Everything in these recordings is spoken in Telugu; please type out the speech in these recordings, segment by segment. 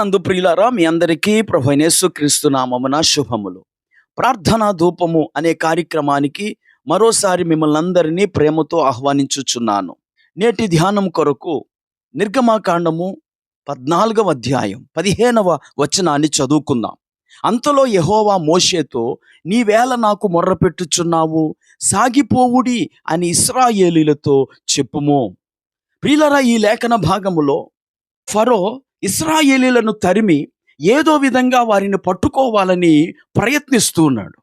నందు ప్రియులారా మీ అందరికీ ప్రభనేసు క్రీస్తు నామమున శుభములు. ప్రార్థనా ధూపము అనే కార్యక్రమానికి మరోసారి మిమ్మల్ని అందరినీ ప్రేమతో ఆహ్వానించుచున్నాను. నేటి ధ్యానం కొరకు నిర్గమాకాండము పద్నాలుగవ అధ్యాయం పదిహేనవ వచనాన్ని చదువుకుందాం. అంతలో యహోవా మోషేతో నీవేళ నాకు మొర్రపెట్టుచున్నావు సాగిపోవుడి అని ఇస్రాయేలీలతో చెప్పుము. ప్రియులరా ఈ లేఖన భాగములో ఫరో ఇస్రాయేలీలను తరిమి ఏదో విధంగా వారిని పట్టుకోవాలని ప్రయత్నిస్తూ ఉన్నాడు.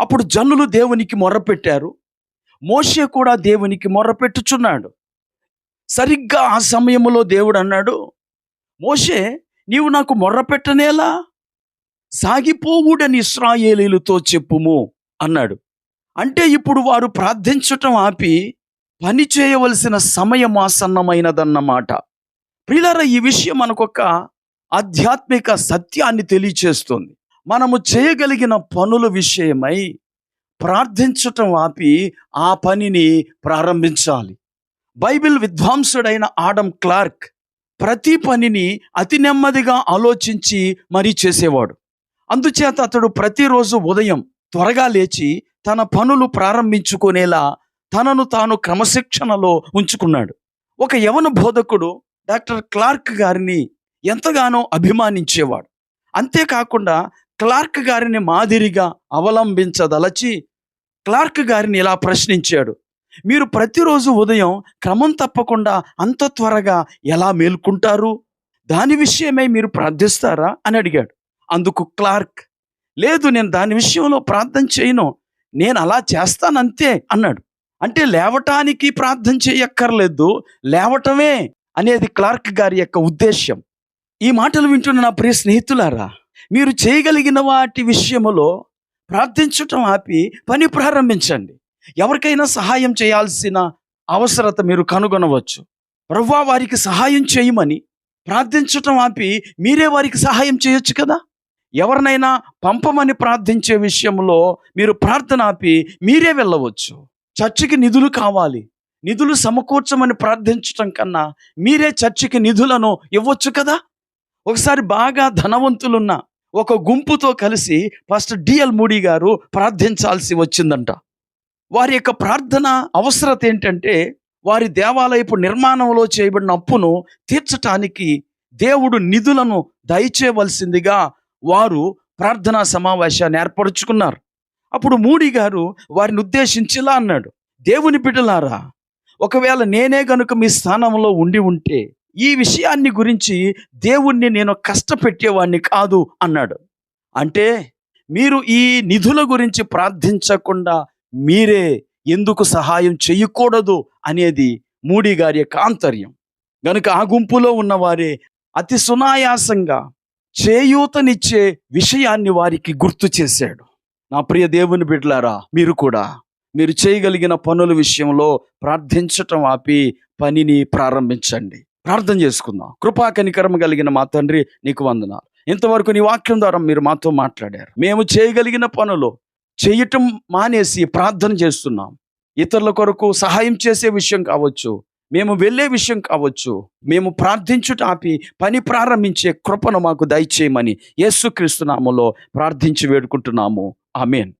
అప్పుడు జనులు దేవునికి మొర్రపెట్టారు. మోషే కూడా దేవునికి మొర్రపెట్టుచున్నాడు. సరిగ్గా ఆ సమయంలో దేవుడు అన్నాడు మోషే నీవు నాకు మొర్రపెట్టనేలా? సాగిపోవుడని ఇస్రాయేలీలతో చెప్పుము అన్నాడు. అంటే ఇప్పుడు వారు ప్రార్థించటం ఆపి పని చేయవలసిన సమయం ఆసన్నమైనదన్నమాట. ప్రియులార ఈ విషయం మనకొక ఆధ్యాత్మిక సత్యాన్ని తెలియచేస్తుంది. మనము చేయగలిగిన పనుల విషయమై ప్రార్థించటం ఆపి ఆ పనిని ప్రారంభించాలి. బైబిల్ విద్వాంసుడైన ఆడమ్ క్లార్క్ ప్రతి పనిని అతి నెమ్మదిగా ఆలోచించి మరీ చేసేవాడు. అందుచేత అతడు ప్రతిరోజు ఉదయం త్వరగా లేచి తన పనులు ప్రారంభించుకునేలా తనను తాను క్రమశిక్షణలో ఉంచుకున్నాడు. ఒక యవన బోధకుడు డాక్టర్ క్లార్క్ గారిని ఎంతగానో అభిమానించేవాడు. అంతేకాకుండా క్లార్క్ గారిని మాదిరిగా అవలంబించదలచి క్లార్క్ గారిని ఇలా ప్రశ్నించాడు. మీరు ప్రతిరోజు ఉదయం క్రమం తప్పకుండా అంత త్వరగా ఎలా మేల్కుంటారు? దాని విషయమై మీరు ప్రార్థిస్తారా? అని అడిగాడు. అందుకు క్లార్క్ లేదు నేను దాని విషయంలో ప్రార్థన చేయను. నేను అలా చేస్తానంతే అన్నాడు. అంటే లేవటానికి ప్రార్థన చేయక్కర్లేదు. లేవటమే అనేది క్లార్క్ గారి యొక్క ఉద్దేశ్యం. ఈ మాటలు వింటున్న నా ప్రియ స్నేహితులారా మీరు చేయగలిగిన వాటి విషయములో ప్రార్థించటం ఆపి పని ప్రారంభించండి. ఎవరికైనా సహాయం చేయాల్సిన అవసరత మీరు కనుగొనవచ్చు. ప్రవ్వా వారికి సహాయం చేయమని ప్రార్థించటం ఆపి మీరే వారికి సహాయం చేయొచ్చు కదా? ఎవరినైనా పంపమని ప్రార్థించే విషయంలో మీరు ప్రార్థన ఆపి మీరే వెళ్ళవచ్చు. చర్చికి నిధులు కావాలి. నిధులు సమకూర్చమని ప్రార్థించటం కన్నా మీరే చర్చికి నిధులను ఇవ్వచ్చు కదా? ఒకసారి బాగా ధనవంతులున్న ఒక గుంపుతో కలిసి ఫస్ట్ డిఎల్ మూడి గారు ప్రార్థించాల్సి వచ్చిందంట. వారి యొక్క ప్రార్థన అవసరత ఏంటంటే వారి దేవాలయపు నిర్మాణంలో చేయబడిన అప్పును తీర్చటానికి దేవుడు నిధులను దయచేయవలసిందిగా వారు ప్రార్థనా సమావేశాన్ని ఏర్పరచుకున్నారు. అప్పుడు మూడి గారు వారిని ఉద్దేశించి ఇలా అన్నాడు దేవుని బిడ్డలారా ఒకవేళ నేనే గనుక మీ స్థానంలో ఉండి ఉంటే ఈ విషయాన్ని గురించి దేవుణ్ణి నేను కష్టపెట్టేవాడిని కాదు అన్నాడు. అంటే మీరు ఈ నిధుల గురించి ప్రార్థించకుండా మీరే ఎందుకు సహాయం చేయకూడదు అనేది మూడి గారి యొక్క ఆంతర్యం. గనుక ఆ గుంపులో ఉన్నవారే అతి సునాయాసంగా చేయూతనిచ్చే విషయాన్ని వారికి గుర్తు చేశాడు. నా ప్రియ దేవుని బిడ్లారా మీరు కూడా మీరు చేయగలిగిన పనుల విషయంలో ప్రార్థించటం ఆపి పనిని ప్రారంభించండి. ప్రార్థన చేసుకుందాం. కృపా కనికరం కలిగిన మా తండ్రి నీకు వందనాలు. ఇంతవరకు నీ వాక్యం ద్వారా మీరు మాతో మాట్లాడారు. మేము చేయగలిగిన పనులు చేయటం మానేసి ప్రార్థన చేస్తున్నాం. ఇతరుల కొరకు సహాయం చేసే విషయం కావచ్చు మేము వెళ్ళే విషయం కావచ్చు మేము ప్రార్థించుట ఆపి పని ప్రారంభించే కృపను మాకు దయచేయమని యేసుక్రీస్తు నామములో ప్రార్థించి వేడుకుంటున్నాము. ఆమెన్.